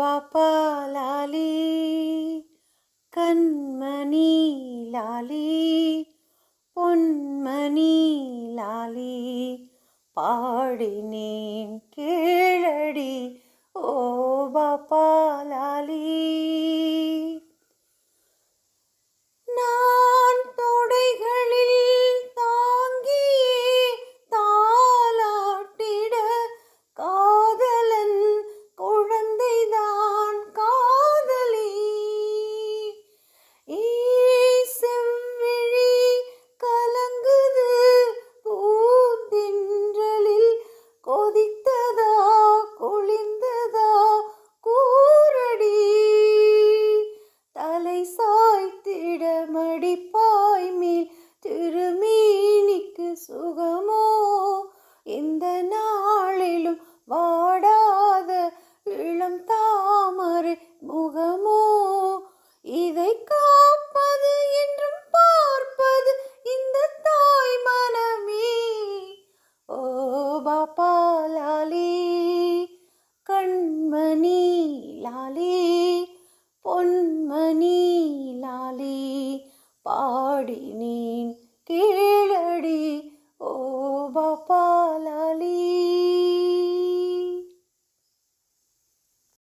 பாப்பா லாலி கண்மணி லாலி பொன்மணி லாலி பாடினேன் கேளடி ஓ பாப்பா லாலி சோபாப்பா லாலி கண்மணி லாலி பொன்மணி லாலி பாடினேன் கே